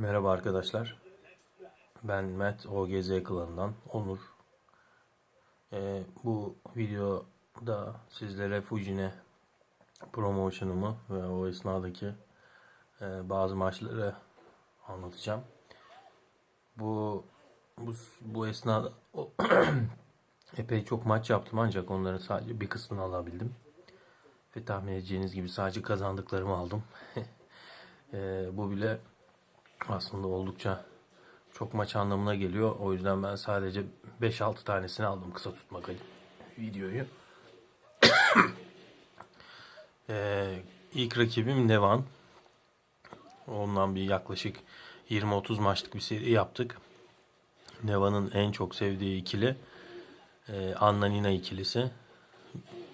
Merhaba arkadaşlar. Ben Matt OGZ klanından Onur. Ee, bu videoda sizlere Fujine promotion'umu ve o esnadaki e, bazı maçları anlatacağım. Bu bu, bu esnada o- epey çok maç yaptım ancak onların sadece bir kısmını alabildim. Ve tahmin edeceğiniz gibi sadece kazandıklarımı aldım. Ee, bu bile aslında oldukça çok maç anlamına geliyor. O yüzden ben sadece 5-6 tanesini aldım kısa tutmak adına videoyu. ee, ilk rakibim Nevan. Ondan bir yaklaşık 20-30 maçlık bir seri yaptık. Nevan'ın en çok sevdiği ikili e, Anna Nina ikilisi.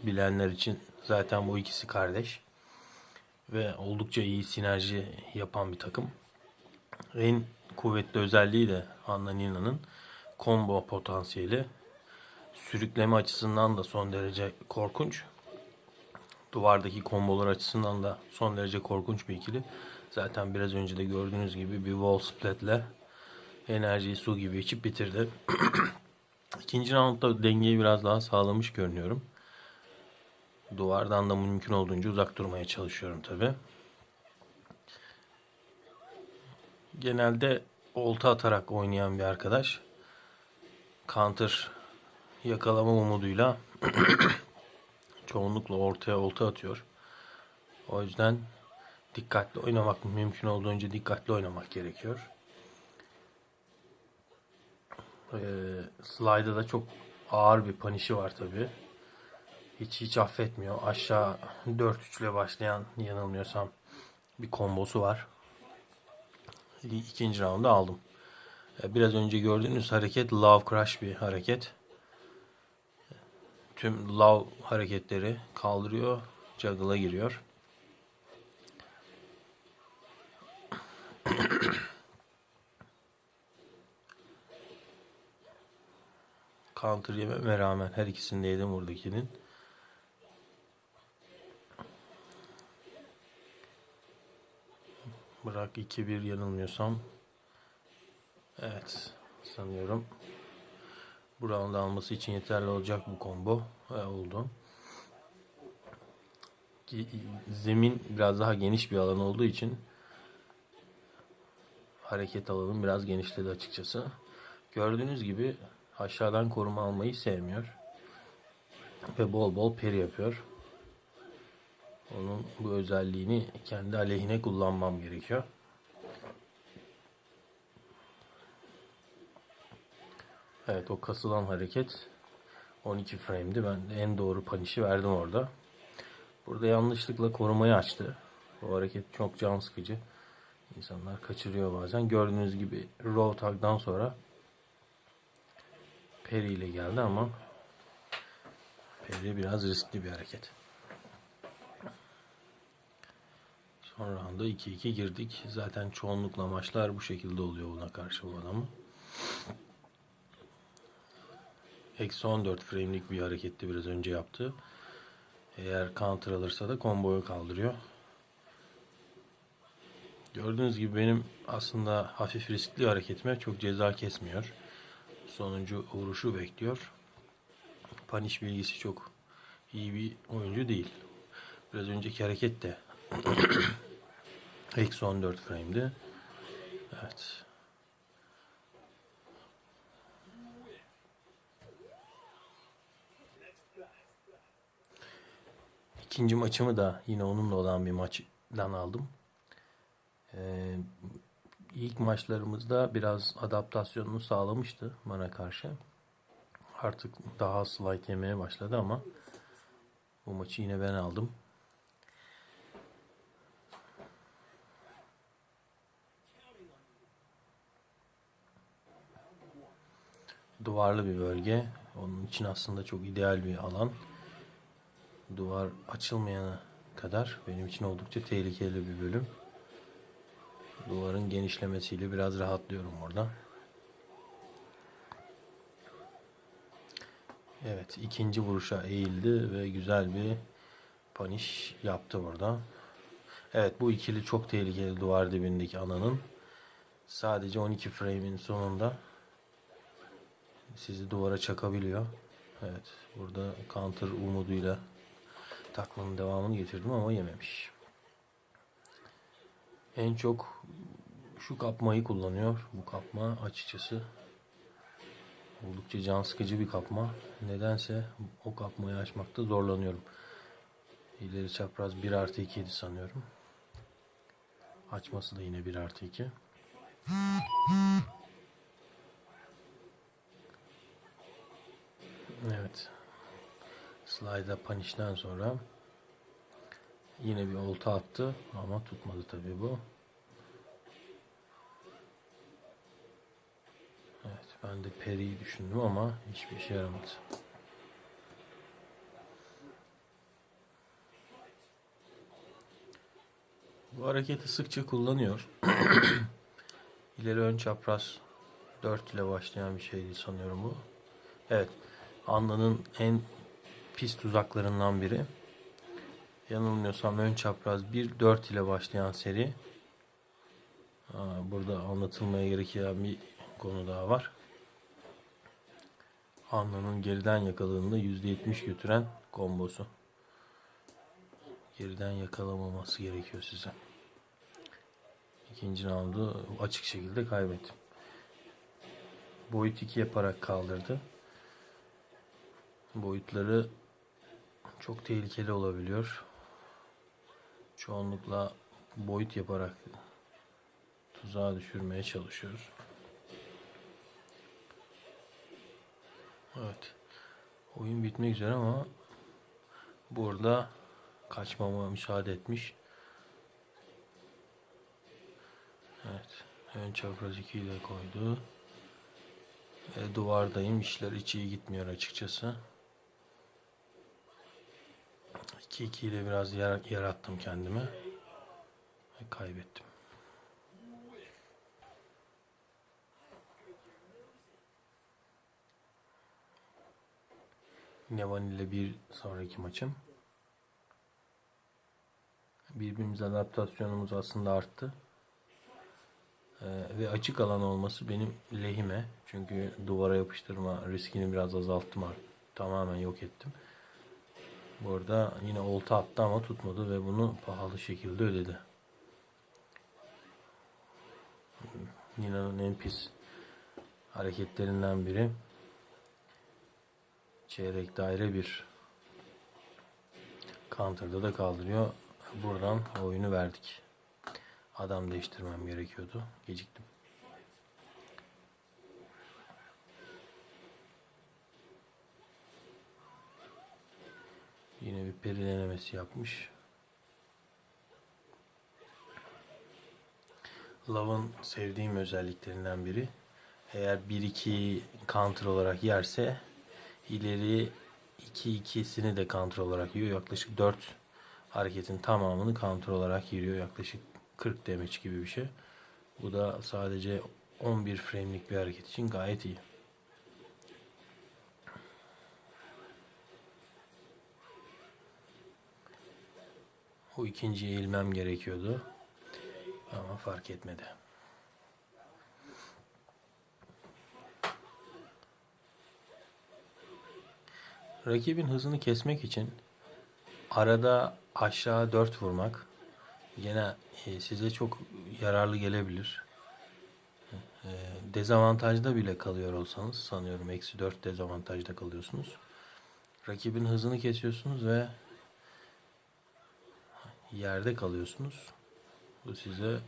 Bilenler için zaten bu ikisi kardeş. Ve oldukça iyi sinerji yapan bir takım. En kuvvetli özelliği de Anna Nina'nın combo potansiyeli. Sürükleme açısından da son derece korkunç. Duvardaki kombolar açısından da son derece korkunç bir ikili. Zaten biraz önce de gördüğünüz gibi bir wall splatle enerjiyi su gibi içip bitirdi. İkinci roundda dengeyi biraz daha sağlamış görünüyorum. Duvardan da mümkün olduğunca uzak durmaya çalışıyorum tabi. Genelde olta atarak oynayan bir arkadaş. Counter yakalama umuduyla çoğunlukla ortaya olta atıyor. O yüzden dikkatli oynamak mümkün olduğunca dikkatli oynamak gerekiyor. Ee, slide'da da çok ağır bir panişi var tabi. Hiç hiç affetmiyor. Aşağı 4-3 ile başlayan yanılmıyorsam bir kombosu var. İkinci roundu aldım. Ee, Biraz önce gördüğünüz hareket love crush bir hareket. Tüm love hareketleri kaldırıyor. Juggle'a giriyor. Counter yememe rağmen her ikisini de yedim buradakinin. Bırak 2-1 yanılmıyorsam. Evet sanıyorum. Bu round'u alması için yeterli olacak bu combo. E, oldu. Zemin biraz daha geniş bir alan olduğu için hareket alanım biraz genişledi açıkçası. Gördüğünüz gibi aşağıdan koruma almayı sevmiyor. Ve bol bol peri yapıyor. Onun bu özelliğini kendi aleyhine kullanmam gerekiyor. Evet o kasılan hareket 12 frame'di. Ben en doğru punish'i verdim orada. Burada yanlışlıkla korumayı açtı. Bu hareket çok can sıkıcı. İnsanlar kaçırıyor bazen. Gördüğünüz gibi row tag'dan sonra Perry ile geldi ama Perry biraz riskli bir hareket. Son rounda 2-2 girdik. Zaten çoğunlukla maçlar bu şekilde oluyor buna karşı bu adamın. Eksi 14 frame'lik bir hareketti biraz önce yaptı. Eğer counter alırsa da komboyu kaldırıyor. Gördüğünüz gibi benim aslında hafif riskli hareketime çok ceza kesmiyor. Sonuncu vuruşu bekliyor. Paniş bilgisi çok iyi bir oyuncu değil. Biraz önceki hareket de eksi 14 frame'di. Evet. İkinci maçımı da yine onunla olan bir maçtan aldım. Ee, ilk maçlarımızda biraz adaptasyonunu sağlamıştı bana karşı. Artık daha slide yemeye başladı ama bu maçı yine ben aldım. Duvarlı bir bölge. Onun için aslında çok ideal bir alan. Duvar açılmayana kadar benim için oldukça tehlikeli bir bölüm. Duvarın genişlemesiyle biraz rahatlıyorum orada. Evet, ikinci vuruşa eğildi ve güzel bir paniş yaptı burada. Evet, bu ikili çok tehlikeli duvar dibindeki ananın. sadece 12 frame'in sonunda sizi duvara çakabiliyor. Evet, burada counter umuduyla takmanın devamını getirdim ama yememiş. En çok şu kapmayı kullanıyor. Bu kapma açıkçası oldukça can sıkıcı bir kapma. Nedense o kapmayı açmakta zorlanıyorum. İleri çapraz 1 artı 2 idi sanıyorum. Açması da yine 1 artı 2. Evet. Slide'a punish'ten sonra yine bir olta attı ama tutmadı tabii bu. Evet ben de Peri'yi düşündüm ama hiçbir işe yaramadı. Bu hareketi sıkça kullanıyor. İleri ön çapraz 4 ile başlayan bir şeydi sanıyorum bu. Evet. Anla'nın en pis tuzaklarından biri. Yanılmıyorsam ön çapraz 1 4 ile başlayan seri. Burada anlatılmaya gereken bir konu daha var. Anla'nın geriden yakaladığında %70 götüren kombosu. Geriden yakalamaması gerekiyor size. İkinci roundu açık şekilde kaybettim. Boyut 2 yaparak kaldırdı. Boyutları çok tehlikeli olabiliyor. Çoğunlukla boyut yaparak tuzağa düşürmeye çalışıyoruz. Evet. Oyun bitmek üzere ama burada kaçmama müsaade etmiş. Evet. Ön çapraz 2 ile koydu. E, duvardayım. İşler hiç iyi gitmiyor açıkçası. 2-2 ile biraz yer, yarattım kendime. Ve kaybettim. Nevan ile bir sonraki maçım. Birbirimize adaptasyonumuz aslında arttı. Ee, ve açık alan olması benim lehime. Çünkü duvara yapıştırma riskini biraz azalttım artık. Tamamen yok ettim. Bu arada yine olta attı ama tutmadı ve bunu pahalı şekilde ödedi. Nina'nın en pis hareketlerinden biri çeyrek daire bir counter'da da kaldırıyor. Buradan oyunu verdik. Adam değiştirmem gerekiyordu. Geciktim. Yine bir peri denemesi yapmış. Love'ın sevdiğim özelliklerinden biri. Eğer 1-2 counter olarak yerse ileri 2-2'sini de counter olarak yiyor. Yaklaşık 4 hareketin tamamını counter olarak yiriyor. Yaklaşık 40 damage gibi bir şey. Bu da sadece 11 frame'lik bir hareket için gayet iyi. O ikinciye eğilmem gerekiyordu. Ama fark etmedi. Rakibin hızını kesmek için arada aşağı 4 vurmak gene e, size çok yararlı gelebilir. E, dezavantajda bile kalıyor olsanız sanıyorum eksi 4 dezavantajda kalıyorsunuz. Rakibin hızını kesiyorsunuz ve yerde kalıyorsunuz. Bu size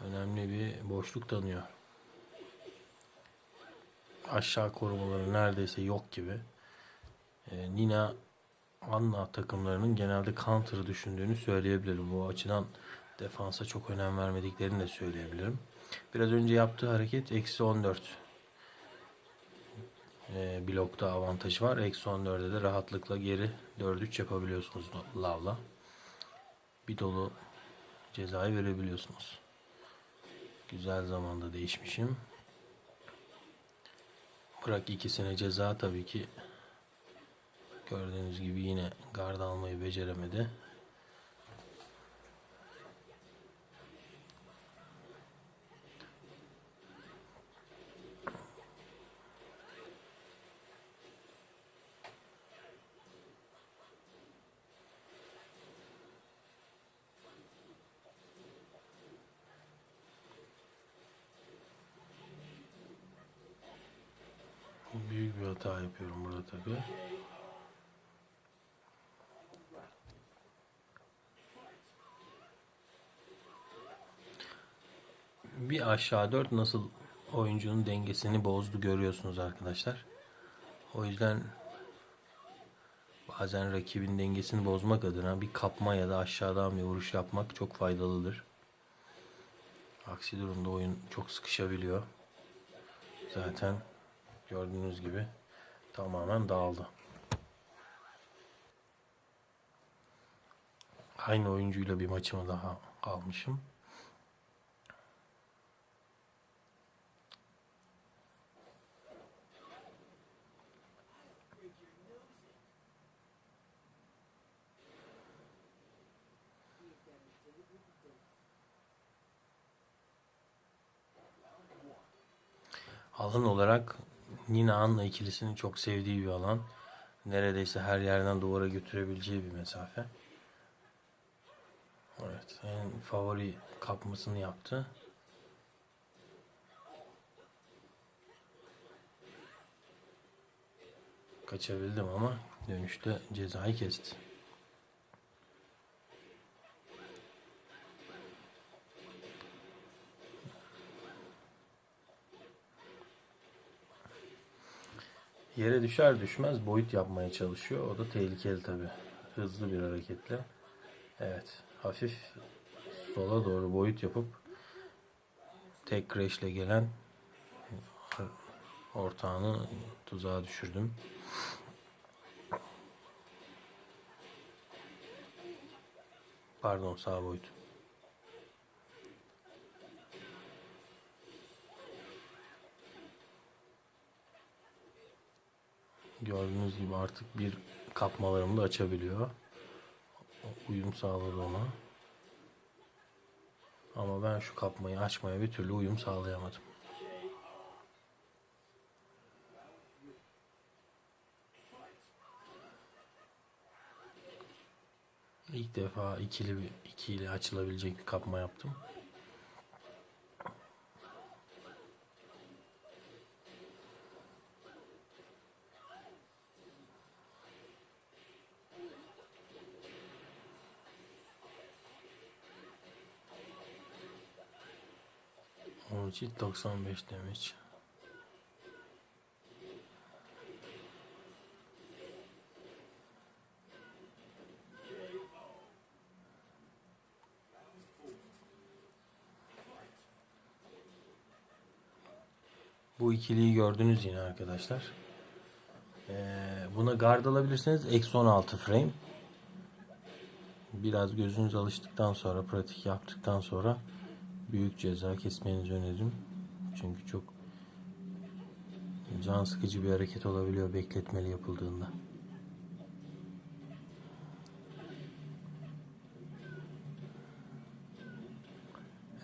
önemli bir boşluk tanıyor. Aşağı korumaları neredeyse yok gibi. Ee, Nina Anna takımlarının genelde counter düşündüğünü söyleyebilirim. Bu açıdan defansa çok önem vermediklerini de söyleyebilirim. Biraz önce yaptığı hareket eksi 14 ee, blokta avantajı var. Eksi 14'e de rahatlıkla geri 4-3 yapabiliyorsunuz lavla. Bir dolu cezayı verebiliyorsunuz. Güzel zamanda değişmişim. Bırak ikisine ceza tabii ki gördüğünüz gibi yine gard almayı beceremedi. Büyük bir hata yapıyorum burada tabii. Bir aşağı dört nasıl oyuncunun dengesini bozdu görüyorsunuz arkadaşlar. O yüzden bazen rakibin dengesini bozmak adına bir kapma ya da aşağıdan bir vuruş yapmak çok faydalıdır. Aksi durumda oyun çok sıkışabiliyor. Zaten gördüğünüz gibi tamamen dağıldı. Aynı oyuncuyla bir maçımı daha almışım. Alan olarak Nina Anna ikilisinin çok sevdiği bir alan. Neredeyse her yerden duvara götürebileceği bir mesafe. Evet, en favori kapmasını yaptı. Kaçabildim ama dönüşte cezayı kesti. Yere düşer düşmez boyut yapmaya çalışıyor. O da tehlikeli tabi. Hızlı bir hareketle. Evet. Hafif sola doğru boyut yapıp tek crash'le gelen ortağını tuzağa düşürdüm. Pardon sağ boyut. Gördüğünüz gibi artık bir kapmalarımı da açabiliyor. Uyum sağladı ona. Ama ben şu kapmayı açmaya bir türlü uyum sağlayamadım. İlk defa ikili bir ikili açılabilecek bir kapma yaptım. İçin 95 demiş. Bu ikiliyi gördünüz yine arkadaşlar. Ee, buna guard alabilirsiniz. Eksi 16 frame. Biraz gözünüz alıştıktan sonra, pratik yaptıktan sonra büyük ceza kesmenizi öneririm. Çünkü çok can sıkıcı bir hareket olabiliyor bekletmeli yapıldığında.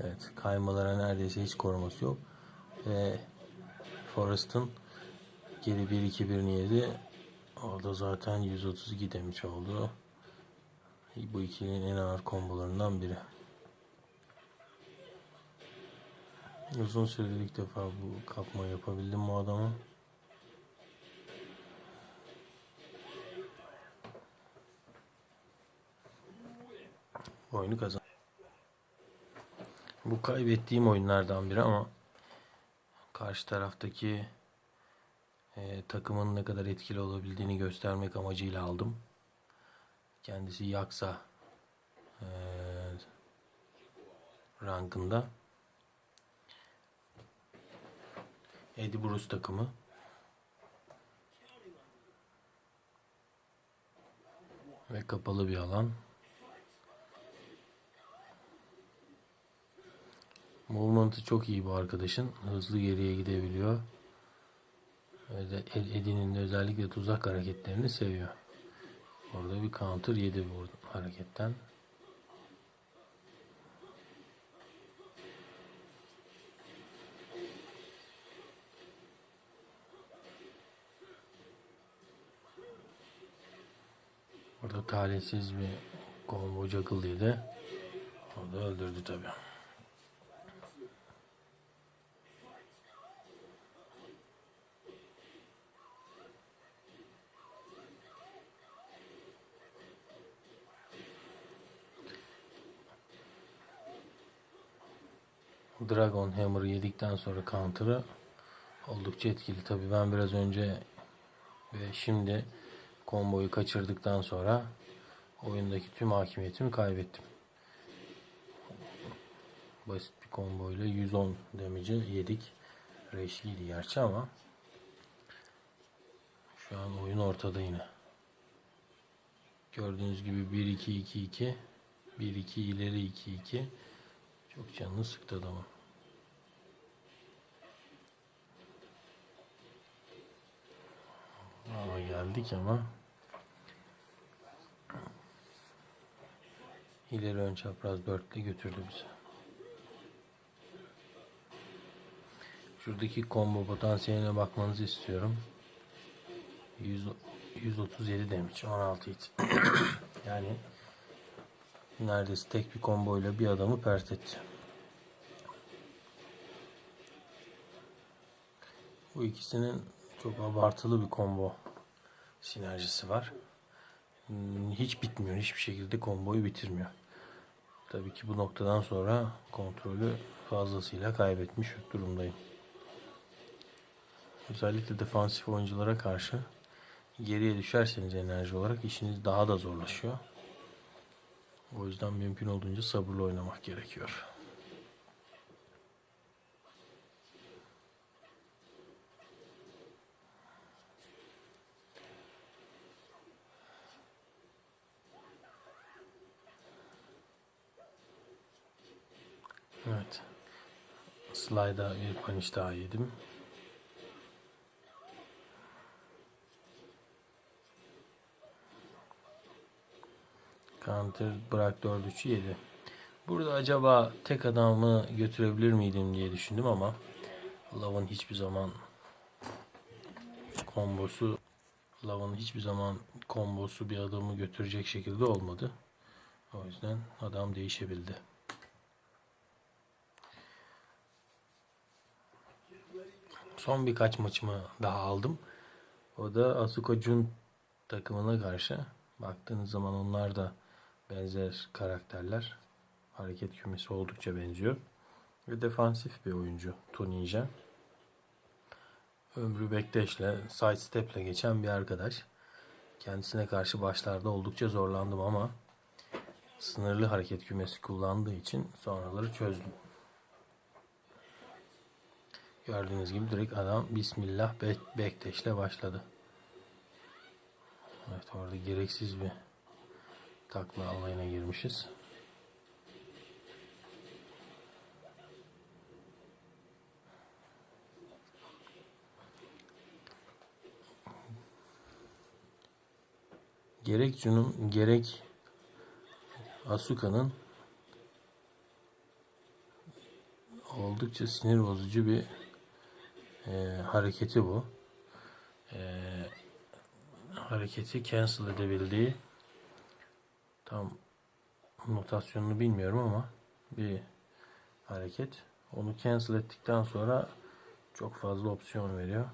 Evet, kaymalara neredeyse hiç koruması yok. Ve Forrest'ın geri 1-2-1'ini yedi. O zaten 132 demiş oldu. Bu ikilinin en ağır kombolarından biri. Uzun süredir ilk defa bu kapma yapabildim bu adama. Oyunu kazan. Bu kaybettiğim oyunlardan biri ama karşı taraftaki e, takımın ne kadar etkili olabildiğini göstermek amacıyla aldım. Kendisi Yaksa e, rankında. Eddie Bruce takımı. Ve kapalı bir alan. Movement'ı çok iyi bu arkadaşın. Hızlı geriye gidebiliyor. Eddie'nin de özellikle tuzak hareketlerini seviyor. Orada bir counter yedi bu hareketten. talihsiz bir konvoca kıldıydı. O da öldürdü tabii. Dragon Hammer yedikten sonra counter'ı oldukça etkili. Tabi ben biraz önce ve şimdi komboyu kaçırdıktan sonra oyundaki tüm hakimiyetimi kaybettim. Basit bir komboyla 110 damage'ı yedik. Reşliydi gerçi ama şu an oyun ortada yine. Gördüğünüz gibi 1-2-2-2 1-2 ileri 2-2 çok canını sıktı adamın. Ama geldik ama ileri ön çapraz dörtlü götürdü bizi. Şuradaki combo potansiyeline bakmanızı istiyorum. 100, 137 demiş 16 hit. yani neredeyse tek bir komboyla bir adamı pert etti. Bu ikisinin çok abartılı bir combo sinerjisi var. Hiç bitmiyor. Hiçbir şekilde komboyu bitirmiyor. Tabii ki bu noktadan sonra kontrolü fazlasıyla kaybetmiş durumdayım. Özellikle defansif oyunculara karşı geriye düşerseniz enerji olarak işiniz daha da zorlaşıyor. O yüzden mümkün olduğunca sabırlı oynamak gerekiyor. Evet. Slide'a bir punish daha yedim. Counter bırak 4-3'ü yedi. Burada acaba tek adamı götürebilir miydim diye düşündüm ama Love'ın hiçbir zaman kombosu Love'ın hiçbir zaman kombosu bir adamı götürecek şekilde olmadı. O yüzden adam değişebildi. Son birkaç maçımı daha aldım. O da Asuka Jun takımına karşı. Baktığınız zaman onlar da benzer karakterler. Hareket kümesi oldukça benziyor. Ve defansif bir oyuncu Tuninja. Ömrü Bektaş'le side step'le geçen bir arkadaş. Kendisine karşı başlarda oldukça zorlandım ama sınırlı hareket kümesi kullandığı için sonraları çözdüm. Gördüğünüz gibi direkt adam Bismillah Be Bektaş'le başladı. Evet orada gereksiz bir takla alayına girmişiz. Gerek Jun'un gerek Asuka'nın oldukça sinir bozucu bir e, hareketi bu. E, hareketi cancel edebildiği tam notasyonunu bilmiyorum ama bir hareket. Onu cancel ettikten sonra çok fazla opsiyon veriyor.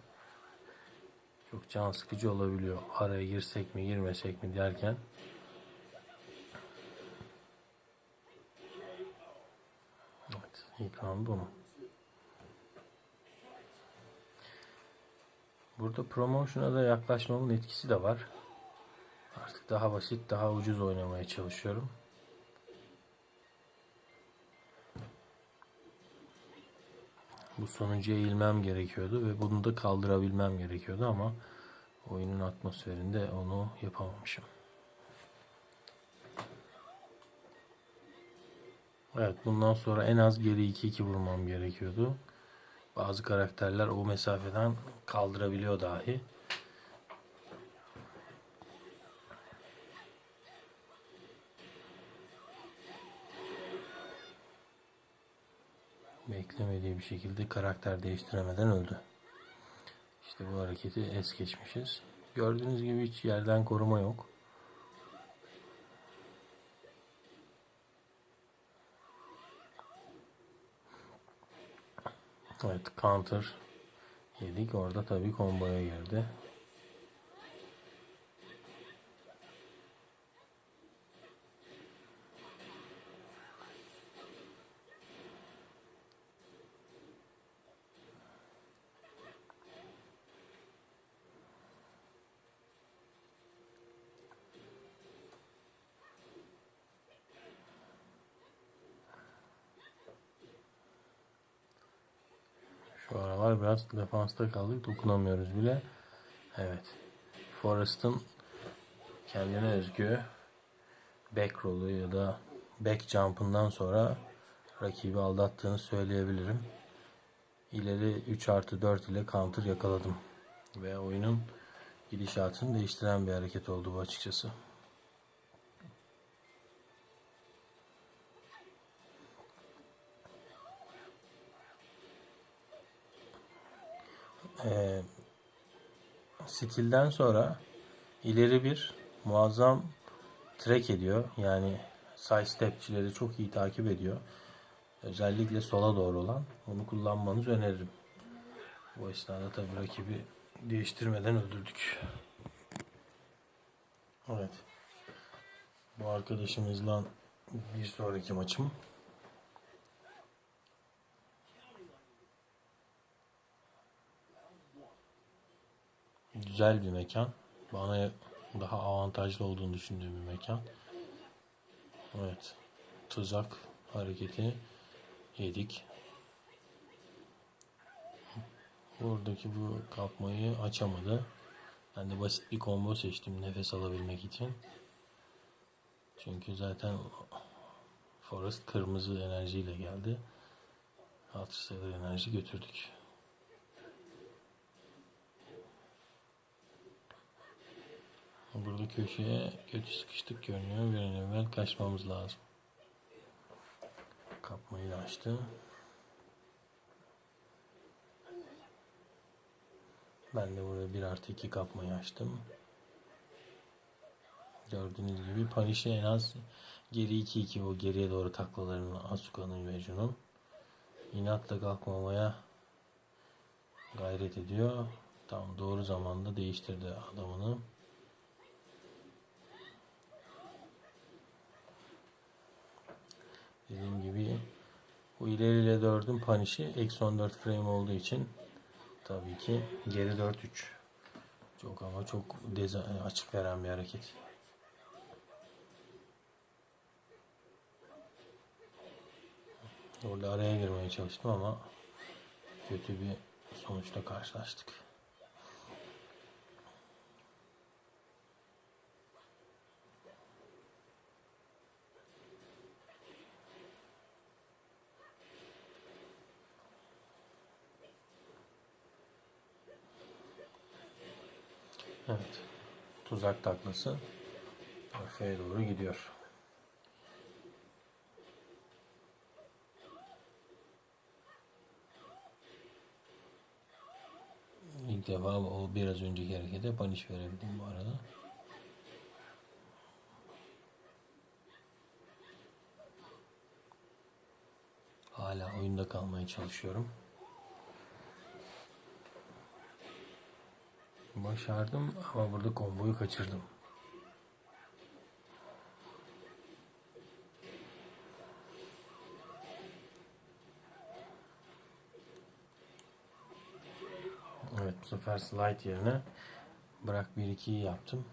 Çok can sıkıcı olabiliyor. Araya girsek mi girmesek mi derken. Evet, ilk round bu mu? Burada promotion'a da yaklaşmamın etkisi de var. Artık daha basit, daha ucuz oynamaya çalışıyorum. Bu sonucuya eğilmem gerekiyordu ve bunu da kaldırabilmem gerekiyordu ama oyunun atmosferinde onu yapamamışım. Evet bundan sonra en az geri 2-2 vurmam gerekiyordu. Bazı karakterler o mesafeden kaldırabiliyor dahi. Beklemediği bir şekilde karakter değiştiremeden öldü. İşte bu hareketi es geçmişiz. Gördüğünüz gibi hiç yerden koruma yok. Evet counter yedik. Orada tabii komboya girdi. Şu aralar biraz defansta kaldık. Dokunamıyoruz bile. Evet. Forrest'ın kendine özgü back roll'u ya da back jump'ından sonra rakibi aldattığını söyleyebilirim. İleri 3 artı 4 ile counter yakaladım. Ve oyunun gidişatını değiştiren bir hareket oldu bu açıkçası. Ee, stilden sonra ileri bir muazzam track ediyor. Yani side stepçileri çok iyi takip ediyor. Özellikle sola doğru olan. Onu kullanmanızı öneririm. Bu esnada tabii rakibi değiştirmeden öldürdük. Evet. Bu arkadaşımızla bir sonraki maçım. Güzel bir mekan. Bana daha avantajlı olduğunu düşündüğüm bir mekan. Evet. Tuzak hareketi yedik. Buradaki bu kapmayı açamadı. Ben de basit bir combo seçtim nefes alabilmek için. Çünkü zaten Forest kırmızı enerjiyle geldi. Alt sayılı enerji götürdük. Burada köşeye kötü sıkıştık görünüyor. Bir an evvel kaçmamız lazım. Kapmayı da açtı. Ben de buraya 1 artı 2 kapmayı açtım. Gördüğünüz gibi Paniş'e en az geri 2-2 o geriye doğru taklalarını Asuka'nın ve Jun'un inatla kalkmamaya gayret ediyor. Tam doğru zamanda değiştirdi adamını. Dediğim gibi bu ileriyle 4'ün Paniş'i eksi 14 frame olduğu için tabii ki geri 4-3 çok ama çok açık veren bir hareket. Orada araya girmeye çalıştım ama kötü bir sonuçla karşılaştık. Evet. Tuzak taklası arkaya doğru gidiyor. İlk defa o biraz önceki harekete paniş verebildim bu arada. Hala oyunda kalmaya çalışıyorum. Başardım ama burada komboyu kaçırdım. Evet bu sefer slide yerine bırak 1-2'yi yaptım.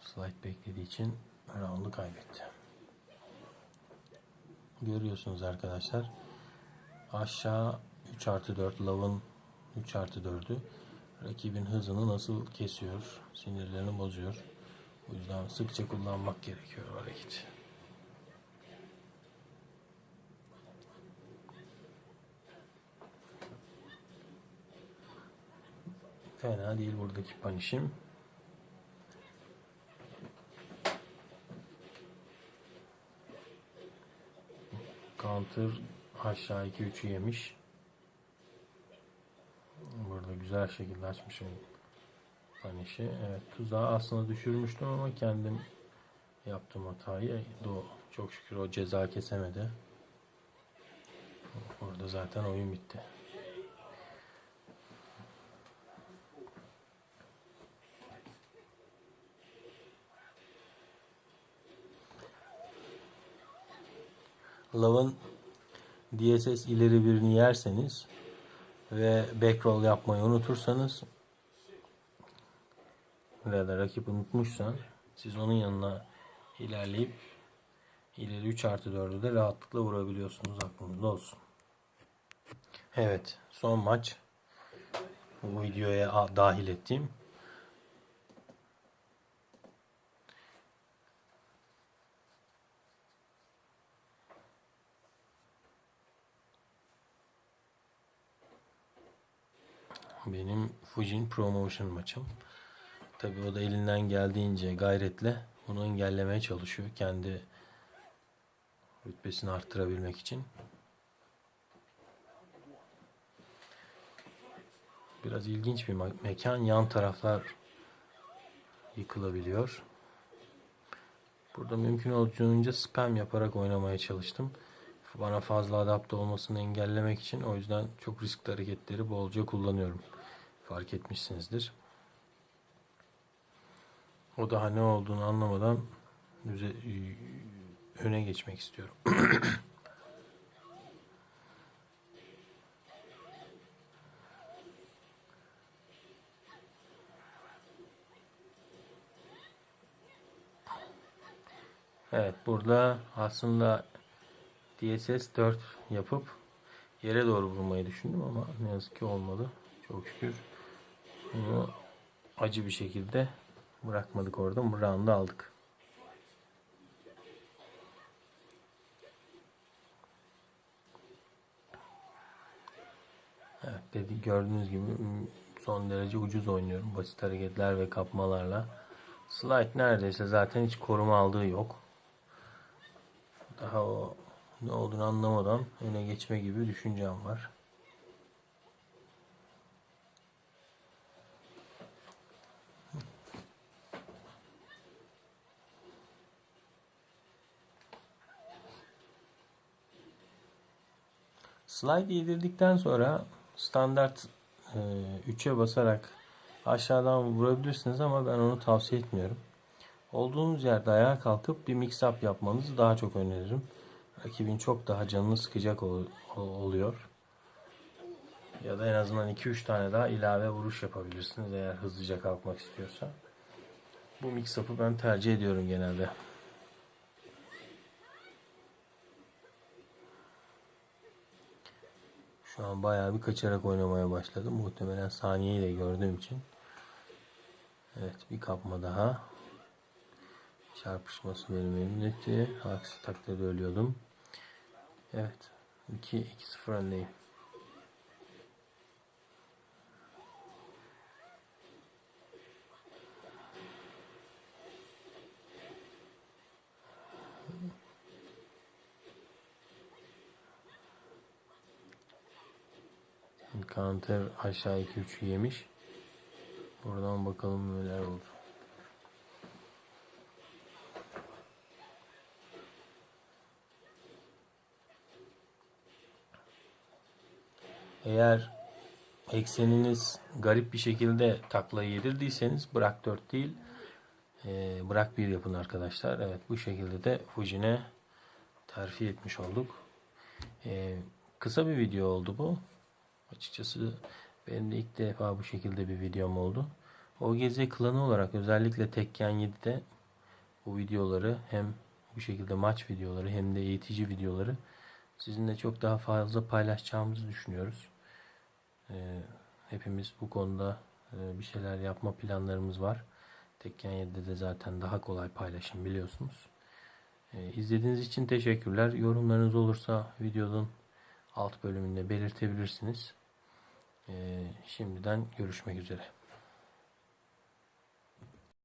Slide beklediği için round'u kaybetti. Görüyorsunuz arkadaşlar. Aşağı 3 artı 4 lavın 3 artı 4'ü rakibin hızını nasıl kesiyor, sinirlerini bozuyor. O yüzden sıkça kullanmak gerekiyor hareketi. Fena değil buradaki panişim. Counter aşağı 2-3'ü yemiş. Güzel şekilde açmışım panişi. Evet tuzağı aslında düşürmüştüm ama kendim yaptım hatayı. Do çok şükür o ceza kesemedi. Orada zaten oyun bitti. Love'ın DSS ileri birini yerseniz ve back roll yapmayı unutursanız ya da rakip unutmuşsa siz onun yanına ilerleyip ileri 3 artı 4'ü de rahatlıkla vurabiliyorsunuz aklınızda olsun. Evet, son maç. Bu videoya dahil ettiğim. Benim Fujin Promotion maçım. Tabii o da elinden geldiğince gayretle bunu engellemeye çalışıyor. Kendi rütbesini arttırabilmek için. Biraz ilginç bir me- mekan. Yan taraflar yıkılabiliyor. Burada mümkün olduğunca spam yaparak oynamaya çalıştım. Bana fazla adapte olmasını engellemek için o yüzden çok riskli hareketleri bolca kullanıyorum. Fark etmişsinizdir. O daha ne olduğunu anlamadan öne geçmek istiyorum. Evet burada aslında DSS 4 yapıp yere doğru vurmayı düşündüm ama ne yazık ki olmadı. Çok şükür acı bir şekilde bırakmadık orada. Round'u aldık. Evet dedi gördüğünüz gibi son derece ucuz oynuyorum. Basit hareketler ve kapmalarla. Slide neredeyse zaten hiç koruma aldığı yok. Daha o ne olduğunu anlamadan öne geçme gibi düşüncem var. Slide yedirdikten sonra standart 3'e basarak aşağıdan vurabilirsiniz ama ben onu tavsiye etmiyorum. Olduğunuz yerde ayağa kalkıp bir mix up yapmanızı daha çok öneririm. Rakibin çok daha canını sıkacak ol- ol- oluyor. Ya da en azından 2-3 tane daha ilave vuruş yapabilirsiniz eğer hızlıca kalkmak istiyorsa. Bu mix up'ı ben tercih ediyorum genelde. Şu an bayağı bir kaçarak oynamaya başladım. Muhtemelen saniyeyle gördüğüm için. Evet bir kapma daha. Çarpışması benim elimdeki. Aksi takdirde ölüyordum. Evet. 2-2-0 öndeyim. Counter aşağı 2-3'ü yemiş. Buradan bakalım neler oldu. Eğer ekseniniz garip bir şekilde takla yedirdiyseniz bırak 4 değil e, bırak 1 yapın arkadaşlar. Evet bu şekilde de Fujin'e terfi etmiş olduk. E, kısa bir video oldu bu. Açıkçası benim de ilk defa bu şekilde bir videom oldu. OGZ klanı olarak özellikle Tekken 7'de bu videoları hem bu şekilde maç videoları hem de eğitici videoları sizinle çok daha fazla paylaşacağımızı düşünüyoruz. Ee, hepimiz bu konuda e, bir şeyler yapma planlarımız var. Tekken 7'de de zaten daha kolay paylaşım biliyorsunuz. Ee, izlediğiniz için teşekkürler. Yorumlarınız olursa videonun alt bölümünde belirtebilirsiniz. Ee, şimdiden görüşmek üzere.